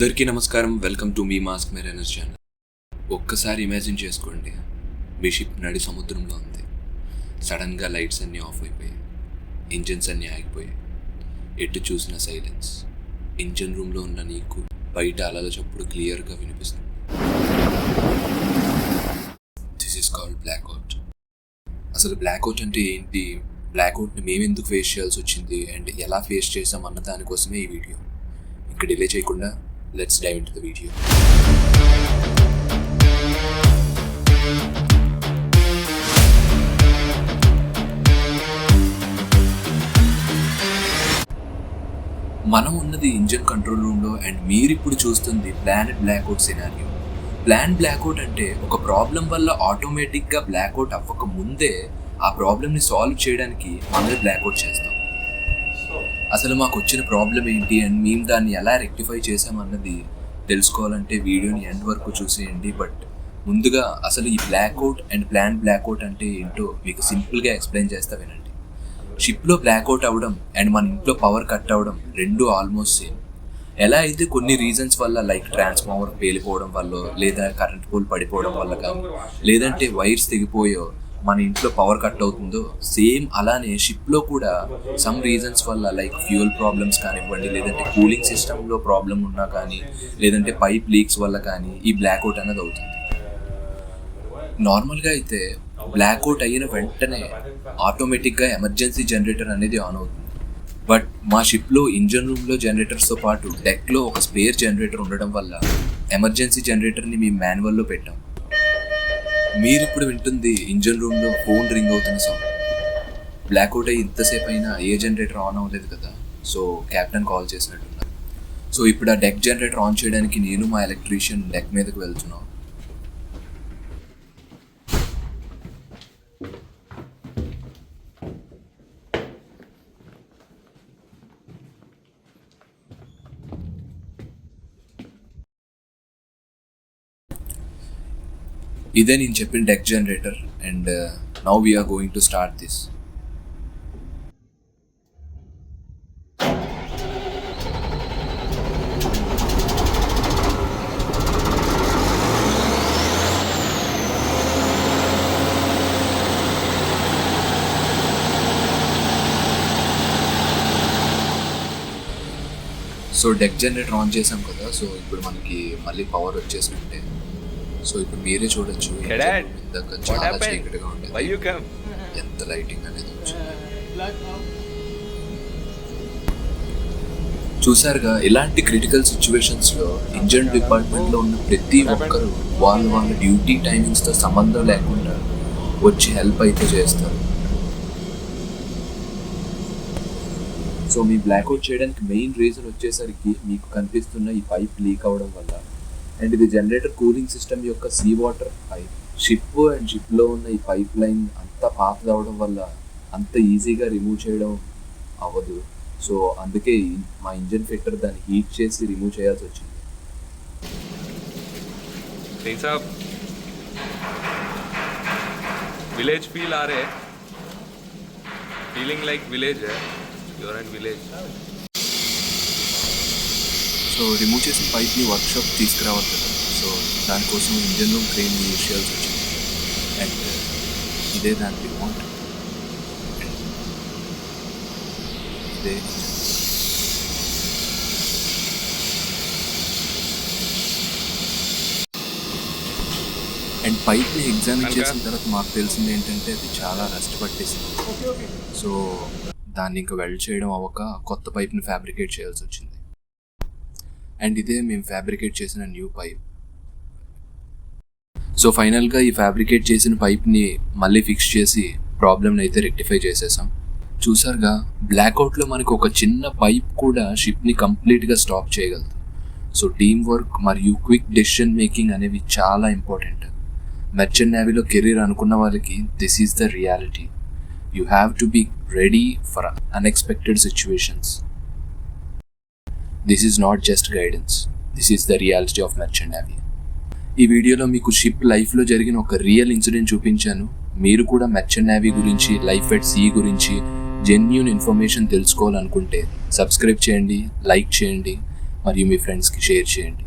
అందరికీ నమస్కారం. Welcome to మీ మాస్క్ మెరైనస్ ఛానల్ ఒక్కసారి ఇమాజిన్ చేసుకోండి. మీ షిప్ నడి సముద్రంలో ఉంది. సడన్గా లైట్స్ అన్నీ ఆఫ్ అయిపోయాయి. ఇంజిన్స్ అన్నీ ఆగిపోయాయి. ఎటు చూసిన సైలెన్స్ ఇంజిన్ రూమ్లో ఉన్న నీకు బయట అలల చప్పుడు క్లియర్గా వినిపిస్తుంది. దిస్ ఇస్ కాల్డ్ బ్లాక్అవుట్ అసలు బ్లాక్అవుట్ అంటే ఏంటి? బ్లాక్అవుట్ని మేము ఎందుకు ఫేస్ చేయాల్సి వచ్చింది? అండ్ ఎలా ఫేస్ చేసాం అన్న దానికోసమే ఈ వీడియో ఇంకా డిలే చేయకుండా let's dive into the video. మనం ఉన్నది ఇంజన్ కంట్రోల్ రూమ్లో అండ్ మీరు ఇప్పుడు చూస్తుంది planet blackout scenario plan blackout అంటే ఒక ప్రాబ్లం వల్ల ఆటోమేటిక్గా బ్లాక్అవుట్ అవ్వక ముందే ఆ ప్రాబ్లమ్ని సాల్వ్ చేయడానికి మనమే బ్లాక్అవుట్ చేస్తాం అసలు మాకు వచ్చిన ప్రాబ్లం ఏంటి? అండ్ మేము దాన్ని ఎలా రెక్టిఫై చేసామన్నది తెలుసుకోవాలంటే వీడియోని ఎండ్ వరకు చూసేయండి. బట్ ముందుగా అసలు ఈ బ్లాక్అవుట్ అండ్ ప్లాన్ బ్లాక్అవుట్ అంటే ఏంటో మీకు సింపుల్గా ఎక్స్ప్లెయిన్ చేస్తా వినండి. షిప్లో బ్లాక్అవుట్ అవ్వడం అండ్ మన ఇంట్లో పవర్ కట్ అవ్వడం రెండు ఆల్మోస్ట్ సేమ్ ఎలా అయితే కొన్ని రీజన్స్ వల్ల లైక్ ట్రాన్స్ఫార్మర్ పేలిపోవడం వల్ల లేదా కరెంట్ పోల్ పడిపోవడం వల్ల కానీ లేదంటే వైర్స్ తెగిపోయో మన ఇంట్లో పవర్ కట్ అవుతుందో సేమ్ అలానే షిప్లో కూడా సమ్ రీజన్స్ వల్ల లైక్ ఫ్యూయల్ ప్రాబ్లమ్స్ కానివ్వండి లేదంటే కూలింగ్ సిస్టంలో ప్రాబ్లం ఉన్నా కానీ లేదంటే పైప్ లీక్స్ వల్ల కానీ ఈ బ్లాక్అవుట్ అనేది అవుతుంది. నార్మల్గా అయితే బ్లాక్అవుట్ అయిన వెంటనే ఆటోమేటిక్గా ఎమర్జెన్సీ జనరేటర్ అనేది ఆన్ అవుతుంది. బట్ మా షిప్లో ఇంజన్ రూమ్లో జనరేటర్స్తో పాటు డెక్లో ఒక స్పేర్ జనరేటర్ ఉండడం వల్ల ఎమర్జెన్సీ జనరేటర్ని మేము మాన్యువల్లో పెట్టాం. మీరు ఇప్పుడు వింటుంది ఇంజన్ రూమ్లో ఫోన్ రింగ్ అవుతున్న సౌండ్ బ్లాక్అవుట్ అయ్యి ఇంతసేపు అయినా ఏ జనరేటర్ ఆన్ అవ్వలేదు కదా సో క్యాప్టెన్ కాల్ చేసినట్టున్నారు. సో ఇప్పుడు ఆ డెక్ జనరేటర్ ఆన్ చేయడానికి నేను మా ఎలక్ట్రీషియన్ డెక్ మీదకి వెళ్తున్నాం. ఇదే నేను చెప్పిన deck generator and now we're going to start this so deck generator on చేసాం కదా సో ఇప్పుడు మనకి మళ్ళీ పవర్ వచ్చేసినట్టే సో ఇప్పుడు మీరే చూడొచ్చు. ఇందాక చాలా? చీకటిగా ఉండేది? ఎంత లైటింగ్ అనేది వచ్చింది చూసారుగా ఇలాంటి క్రిటికల్ సిచ్యువేషన్స్లో ఇంజన్ డిపార్ట్మెంట్లో ఉన్న ప్రతి ఒక్కరు వాళ్ళ వాళ్ళ డ్యూటీ టైమింగ్స్తో సంబంధం లేకుండా వచ్చి హెల్ప్ అయితే చేస్తారు సో మీ బ్లాక్అవుట్ చేయడానికి మెయిన్ రీజన్ వచ్చేసరికి మీకు కనిపిస్తున్న ఈ పైప్ లీక్ అవడం వల్ల అండ్ ఇది జనరేటర్ కూలింగ్ సిస్టమ్ యొక్క sea water pipe ship and షిప్లో ఉన్న ఈ పైప్ లైన్ అంత పాత అవడం వల్ల అంత ఈజీగా రిమూవ్ చేయడం అవ్వదు. సో అందుకే మా ఇంజన్ ఫిట్టర్ దాన్ని హీట్ చేసి రిమూవ్ చేయాల్సి వచ్చింది. Village feel are feeling like village your and village so remove చేసిన పైప్ని వర్క్షాప్ తీసుకురావాలి కదా సో దానికోసం ఇంజన్ రూమ్ క్రెయిన్ యూజ్ చేయాల్సి వచ్చింది అండ్ ఇదే దాని రిమోట్ ఇదే. అండ్ పైప్ని ఎగ్జామిన్? చేసిన తర్వాత మాకు తెలిసింది ఏంటంటే అది చాలా రస్ట్ పట్టేసింది సో దాన్ని ఇంకా వెల్డ్ చేయడం అవ్వక కొత్త పైప్ని ఫ్యాబ్రికేట్ చేయాల్సి వచ్చింది అండ్ ఇదే మేము ఫ్యాబ్రికేట్ చేసిన న్యూ పైప్. సో ఫైనల్గా ఈ ఫ్యాబ్రికేట్ చేసిన పైప్ని మళ్ళీ ఫిక్స్ చేసి ప్రాబ్లమ్ని అయితే రెక్టిఫై చేసేసాం. చూసారుగా బ్లాక్అవుట్లో మనకు ఒక చిన్న పైప్ కూడా షిప్ని కంప్లీట్గా స్టాప్ చేయగలదు. సో టీమ్ వర్క్ మరియు క్విక్ డెసిషన్ మేకింగ్ అనేవి చాలా ఇంపార్టెంట్. మెర్చెంట్ నేవీలో కెరీర్ అనుకున్న వాళ్ళకి this is the reality you have to be ready for unexpected situations this is not just guidance this is the reality of merchant navy ఈ వీడియోలో మీకు ship లైఫ్లో జరిగిన ఒక రియల్ ఇన్సిడెంట్ చూపించాను. మీరు కూడా మెర్చెంట్ నేవీ గురించి లైఫ్ ఎట్ సీ గురించి జెన్యున్ ఇన్ఫర్మేషన్ తెలుసుకోవాలనుకుంటే సబ్స్క్రైబ్ చేయండి లైక్ చేయండి మరియు మీ ఫ్రెండ్స్కి షేర్ చేయండి.